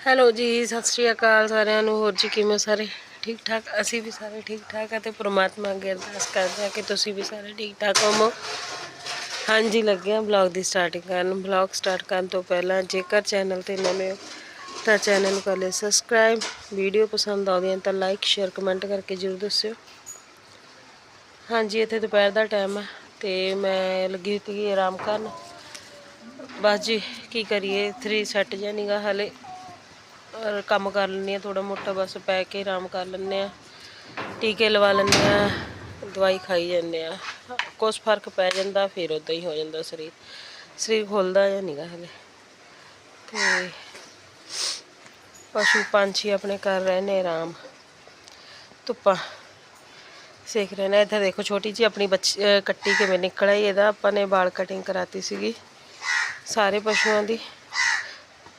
Hello ਜੀ, ਸਤਿ ਸ਼੍ਰੀ ਅਕਾਲ ਸਾਰਿਆਂ ਨੂੰ। ਹੋਰ ਜੀ ਕਿਵੇਂ ਸਾਰੇ? ਠੀਕ ਠਾਕ ਅਸੀਂ ਵੀ ਸਾਰੇ ਠੀਕ ਠਾਕ ਆ ਤੇ ਪ੍ਰਮਾਤਮਾ ਅੱਗੇ ਅਰਦਾਸ ਕਰਦੇ ਆ ਕਿ ਤੁਸੀਂ ਵੀ ਸਾਰੇ ਠੀਕ ਠਾਕ ਹੋਵੋ। ਹਾਂਜੀ, ਲੱਗੇ ਆ ਬਲੌਗ ਦੀ ਸਟਾਰਟਿੰਗ ਕਰਨ। ਬਲੌਗ ਸਟਾਰਟ ਕਰਨ ਤੋਂ ਪਹਿਲਾਂ ਜੇਕਰ ਚੈਨਲ ਤੇ ਨਵੇਂ ਹੋ, ਤਾਂ ਚੈਨਲ ਨੂੰ ਕਰ ਲਿਓ ਸਬਸਕ੍ਰਾਈਬ ਵੀਡੀਓ ਪਸੰਦ ਆਉਂਦੀ ਹੈ ਤਾਂ ਲਾਈਕ ਸ਼ੇਅਰ ਕਮੈਂਟ ਕਰਕੇ ਜ਼ਰੂਰ ਦੱਸਿਓ। ਹਾਂਜੀ, ਇੱਥੇ ਦੁਪਹਿਰ ਦਾ ਟਾਈਮ ਹੈ ਤੇ ਮੈਂ ਲੱਗੀ ਹੋਈ ਸੀ ਆਰਾਮ ਕਰਨ। ਬਸ ਜੀ, ਕੀ ਕਰੀਏ? 3 ਸੈੱਟ ਜਾਂ ਨੀਗਾ ਹਲੇ। ਔਰ ਕੰਮ ਕਰ ਲੈਂਦੇ ਆ ਥੋੜਾ ਮੋਟਾ ਬਸ ਪੈ ਕੇ ਆਰਾਮ ਕਰ ਲੈਂਦੇ ਆ ਟੀਕੇ ਲਵਾ ਲੈਂਦੇ ਆ ਦਵਾਈ ਖਾਈ ਜਾਂਦੇ ਆ ਕੁਛ ਫ਼ਰਕ ਪੈ ਜਾਂਦਾ, ਫਿਰ ਉਦਾਂ ਹੀ ਹੋ ਜਾਂਦਾ ਸਰੀਰ। ਸਰੀਰ ਖੁੱਲਦਾ ਜਾਂ ਨੀਗਾ ਹਲੇ ਤੇ ਪਸ਼ੂ ਪੰਛੀ ਆਪਣੇ ਕਰ ਰਹੇ ਨੇ ਆਰਾਮ। ਧੁੱਪਾਂ ਸੇਕ ਰਹੇ ਨੇ। ਇੱਥੇ ਦੇਖੋ, ਛੋਟੀ ਜੀ ਆਪਣੀ ਬੱਚੀ ਕੱਟੀ ਕਿਵੇਂ ਨਿਕਲ ਆਈ ਇਹਦਾ। ਆਪਾਂ ਨੇ ਵਾਲ ਕਟਿੰਗ ਕਰਾਤੀ ਸੀਗੀ, ਸਾਰੇ ਪਸ਼ੂਆਂ ਦੀ।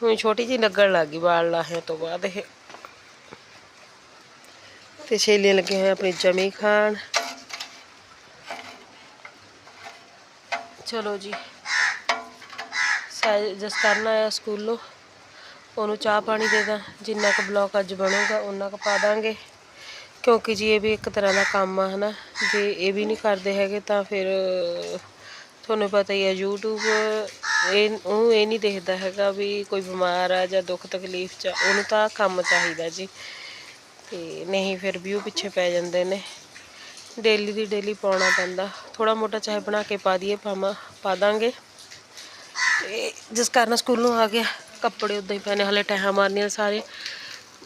ਹੁਣ ਛੋਟੀ ਜੀ ਲੱਗਣ ਲੱਗ ਗਈ ਵਾਲ ਲਾਹੇ ਤੋਂ ਬਾਅਦ ਇਹ। ਤੇ ਛੇਲੀਆਂ ਲੱਗੇ ਹੋਏ ਆਪਣੀ ਜਮੀ ਖਾਣ। ਚਲੋ ਜੀ। ਸਾਇ ਜਸ ਕਰਨਾ ਆਇਆ ਸਕੂਲੋਂ। ਉਹਨੂੰ ਚਾਹ ਪਾਣੀ ਦੇ ਦਾਂ। ਜਿੰਨਾ ਕੁ ਬਲੌਕ ਅੱਜ ਬਣੂਗਾ ਉਹਨਾਂ ਕੁ ਪਾ ਦਾਂਗੇ। ਕਿਉਂਕਿ ਜੀ ਇਹ ਵੀ ਇੱਕ ਤਰ੍ਹਾਂ ਦਾ ਕੰਮ ਆ, ਹਨਾ। ਜੇ ਇਹ ਵੀ ਨਹੀਂ ਕਰਦੇ ਹੈਗੇ ਤਾਂ ਫਿਰ ਤੁਹਾਨੂੰ ਪਤਾ ਹੀ ਹੈ, YouTube ਇਹ ਉਹ ਇਹ ਨਹੀਂ ਦੇਖਦਾ ਹੈਗਾ ਵੀ ਕੋਈ ਬਿਮਾਰ ਆ ਜਾਂ ਦੁੱਖ ਤਕਲੀਫ ਚ ਉਹਨੂੰ ਤਾਂ ਕੰਮ ਚਾਹੀਦਾ ਜੀ। ਤੇ ਨਹੀਂ ਫਿਰ ਵੀ ਉਹ ਪਿੱਛੇ ਪੈ ਜਾਂਦੇ ਨੇ। ਡੇਲੀ ਦੀ ਡੇਲੀ ਪਾਉਣਾ ਪੈਂਦਾ। ਥੋੜਾ ਮੋਟਾ ਚਾਹੇ ਬਣਾ ਕੇ ਪਾ ਦਈਏ ਪਾਵਾਂ ਪਾ ਦਾਂਗੇ। ਤੇ ਜਿਸ ਕਾਰਨ ਸਕੂਲੋਂ ਆ ਗਿਆ, ਕੱਪੜੇ ਉਦਾਂ ਹੀ ਪੈਣੇ ਹਲੇ ਟਹਿਆ ਮਾਰਨੀਆਂ ਸਾਰੇ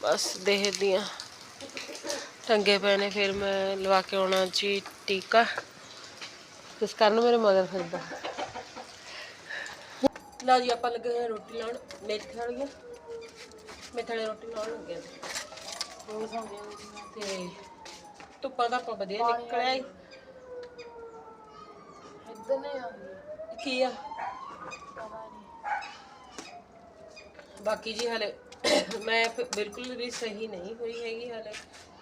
ਬਸ ਦੇਖਦੀਆਂ ਟੰਗੇ ਪਏ ਨੇ, ਫਿਰ ਮੈਂ ਲਵਾ ਕੇ ਆਉਣਾ ਜੀ ਟੀਕਾ। ਇਸ ਕਾਰਨ ਮੇਰੇ ਮਗਰ ਫਿਰਦਾ। ਲਓ ਜੀ ਆਪਾਂ ਲੱਗੇ ਹੋਏ ਰੋਟੀ ਲਾਉਣ। ਮੇਥੇ ਵਾਲੀਆਂ ਮੇਥੇ ਵਾਲੀ ਰੋਟੀ ਲਾਉਣ ਲੱਗੇ ਹਾਂ ਤੇ ਧੁੱਪਾਂ ਦਾ ਆਪਾਂ ਵਧੀਆ ਨਿਕਲਿਆ ਈ। ਇੱਧਰ ਨਹੀਂ ਆਉਂਦੀ। ਕੀ ਆ? ਬਾਕੀ ਜੀ ਹਲੇ ਮੈਂ ਬਿਲਕੁਲ ਵੀ ਸਹੀ ਨਹੀਂ ਹੋਈ ਹੈਗੀ ਹਲੇ।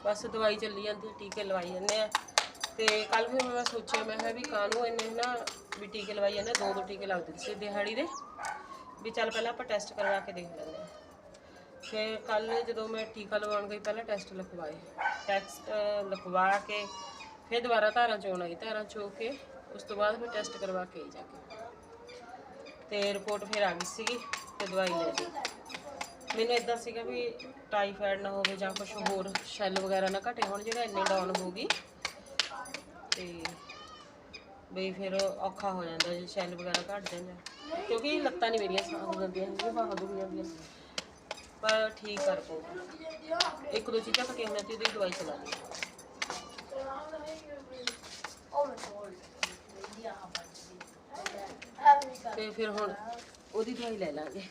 ਬਸ ਦਵਾਈ ਚੱਲੀ ਜਾਂਦੀ ਹੈ, ਟੀਕੇ ਲਵਾਈ ਜਾਂਦੇ ਆ। ਤੇ ਕੱਲ ਫਿਰ ਮੈਂ ਸੋਚਿਆ, ਮੈਂ ਕਿਹਾ ਵੀ ਕਾਹਨੂੰ ਇੰਨੇ ਨਾ ਵੀ ਟੀਕੇ ਲਵਾਈ ਜਾਂਦੇ ਦੋ ਦੋ ਟੀਕੇ ਲੱਗਦੇ ਸੀ ਦਿਹਾੜੀ ਦੇ। ਵੀ ਚੱਲ ਪਹਿਲਾਂ ਆਪਾਂ ਟੈਸਟ ਕਰਵਾ ਕੇ ਦੇਖ ਲੈਂਦੇ ਹਾਂ। ਫਿਰ ਕੱਲ ਜਦੋਂ ਮੈਂ ਟੀਕਾ ਲਵਾਉਣ ਗਈ, ਪਹਿਲਾਂ ਟੈਸਟ ਲਿਖਵਾਏ। ਟੈਸਟ ਲਿਖਵਾ ਕੇ ਫਿਰ ਦੁਬਾਰਾ ਧਾਰਾਂ ਚੋਣ ਆਈ। ਧਾਰਾਂ ਚੋ ਕੇ ਉਸ ਤੋਂ ਬਾਅਦ ਫਿਰ ਟੈਸਟ ਕਰਵਾ ਕੇ ਆਈ ਜਾ ਕੇ। ਤੇ ਰਿਪੋਰਟ ਫਿਰ ਆ ਗਈ ਸੀਗੀ ਤੇ ਦਵਾਈ ਲੈ ਲਈ ਮੈਨੂੰ ਇਦਾਂ ਸੀਗਾ ਵੀ ਟਾਈਫਾਇਡ ਨਾ ਹੋਵੇ ਜਾਂ ਕੁਝ ਹੋਰ ਸ਼ੈੱਲ ਵਗੈਰਾ ਨਾ ਘਟੇ ਹੋਣ, ਜਿਹੜਾ ਇੰਨੇ ਡਾਊਨ ਹੋ ਗਈ। ਤੇ ਬਈ ਫਿਰ ਔਖਾ ਹੋ ਜਾਂਦਾ ਜੇ ਸ਼ੈਲ ਵਗੈਰਾ ਘਟ ਜਾਂਦਾ। ਕਿਉਂਕਿ ਲੱਤਾਂ ਨਹੀਂ ਮੇਰੀਆਂ ਸਾਹ ਜਾਂਦੀਆਂ ਹੈਗੀਆਂ ਬਾਹਾਂ ਦੁਖ ਜਾਂਦੀਆਂ ਪਰ ਠੀਕ ਕਰ ਪਊਗਾ ਇੱਕ ਦੋ ਚੀਜ਼ਾਂ ਘਟੀਆਂ ਹੋਈਆਂ ਤੇ ਉਹਦੀ ਦਵਾਈ ਚਲਾ ਲਈ। ਤੇ ਫਿਰ ਹੁਣ ਉਹਦੀ ਦਵਾਈ ਲੈ ਲਾਂਗੇ।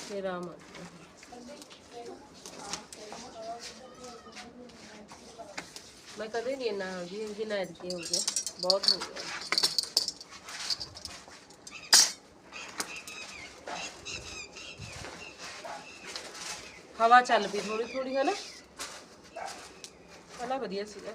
ਫਿਰ ਆਮ ਆ ਮੈਂ ਕਦੇ ਨਹੀਂ ਇੰਨਾ ਜੀ ਜਿੰਨਾ ਐਤਕੀ ਹੋ ਗਿਆ ਬਹੁਤ ਹੋ ਗਿਆ ਹਵਾ ਚੱਲ ਪਈ ਥੋੜੀ ਥੋੜੀ ਹੈ ਨਾ ਪਹਿਲਾਂ ਵਧੀਆ ਸੀਗਾ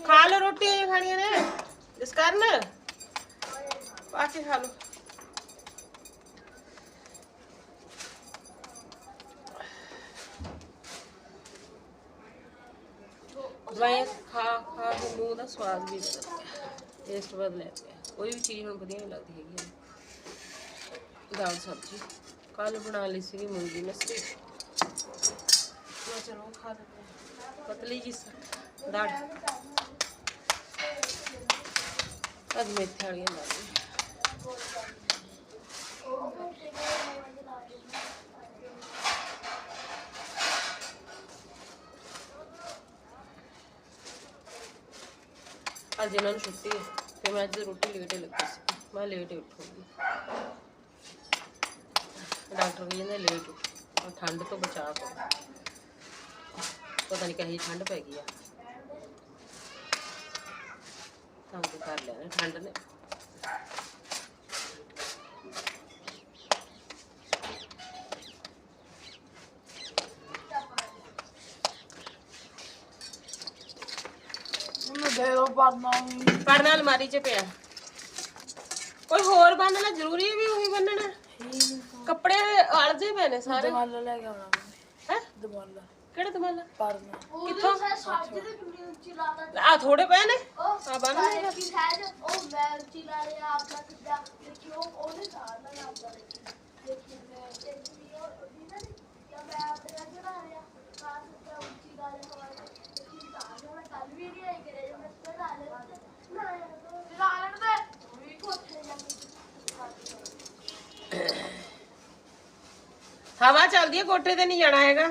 ਖਾ ਲਓ ਰੋਟੀਆਂ ਜਿਹੀਆਂ ਖਾਣੀਆਂ ਨੇ ਇਸ ਕਾਰਨ ਪਾ ਕੇ ਖਾ ਲਓ ਦਵਾਈ ਖਾ ਖਾ ਕੇ ਮੂੰਹ ਦਾ ਸਵਾਦ ਵੀ ਬਦਲ ਗਿਆ ਟੇਸਟ ਬਦਲ ਗਿਆ ਕੋਈ ਵੀ ਚੀਜ਼ ਹੁਣ ਵਧੀਆ ਨਹੀਂ ਲੱਗਦੀ ਹੈਗੀ। ਦਾਲ ਸਬਜ਼ੀ ਕੱਲ ਬਣਾ ਲਈ ਸੀ ਮੂੰਗੀ ਮਸਰੀ ਮੈਂ ਚਲੋ ਖਾ ਲੈਂਦੇ। ਪਤਲੀ ਜੀ ਦਾਲ ਅੱਜ ਮੇਥੇ ਵਾਲੀਆਂ ਦਾਲ ਅੱਜ ਇਹਨਾਂ ਨੂੰ ਛੁੱਟੀ ਹੈ ਤੇ ਮੈਂ ਅੱਜ ਰੋਟੀ ਲੇਟ ਹੀ ਲੱਗੀ ਸੀ ਮੈਂ ਲੇਟ ਹੀ ਉੱਠੂਗੀ ਡਾਕਟਰ ਵੀ ਕਹਿੰਦੇ ਲੇਟ ਉੱਠ ਔਰ ਠੰਡ ਤੋਂ ਬਚਾ ਕਰੋ ਪਤਾ ਨਹੀਂ ਕਹੀ ਠੰਡ ਪੈ ਗਈ ਆ ਕੰਮ ਤੇ ਕਰ ਲਿਆ ਦੇ ਦੋ ਪਰਨਾ ਵੀ ਪਰਨਾ ਅਲਮਾਰੀ 'ਚ ਪਿਆ। ਕੋਈ ਹੋਰ ਬੰਨਣਾ ਜ਼ਰੂਰੀ ਹੈ ਵੀ ਉਹੀ ਬੰਨਣਾ? ਕੱਪੜੇ ਅਲਦੇ ਪਏ ਨੇ ਸਾਰੇ। ਦਮਾਲਾ ਲੈ ਕੇ ਆਉਣਾ ਹੈ? ਦਮਾਲਾ ਕਿਹੜੇ ਦਮਾਲਾ ਪਰਨਾ। ਕਿੱਥੋਂ? ਆ ਥੋੜੇ ਪਏ ਨੇ? ਉਹ ਆ ਬੰਨ ਲੈ ਕੀ ਹੈ ਜੋ ਉਹ ਮੈਂ ਉੱਚੀ ਲਾ ਲਿਆ ਆਪਣਾ ਕਿੱਦਾਂ ਦੇਖੀ ਉਹ ਉਹਨੇ ਸਾਰਨਾ ਨਾ ਆਪਣਾ ਦੇਖੀ ਦੇਖੀ ਮੈਂ ਤੇ ਵੀ ਉਹ ਉਹਦੀ ਨਾ ਜਾਂ ਮੈਂ ਆਪਣੇ ਨਾਲ ਚੜਾ ਲਿਆ ਕਾਸ ਉੱਤੇ ਉੱਚੀ ਲਾ ਲਿਆ ਹਵਾ ਤੇ ਦੇਖੀ ਸਾਰਨਾ ਮੈਂ ਕੱਲ ਵੀ ਨਹੀਂ ਆਈ ਕਰੇ ਮੈਂ ਚੜਾ ਲਿਆ ਨਾ ਚੜਾ ਲੈਣ ਦੇ ਵੀ ਕੋਠੇ ਜਾ ਹਵਾ ਚੱਲਦੀ ਹੈ ਕੋਠੇ ਤੇ ਨਹੀਂ ਜਾਣਾ ਹੈਗਾ।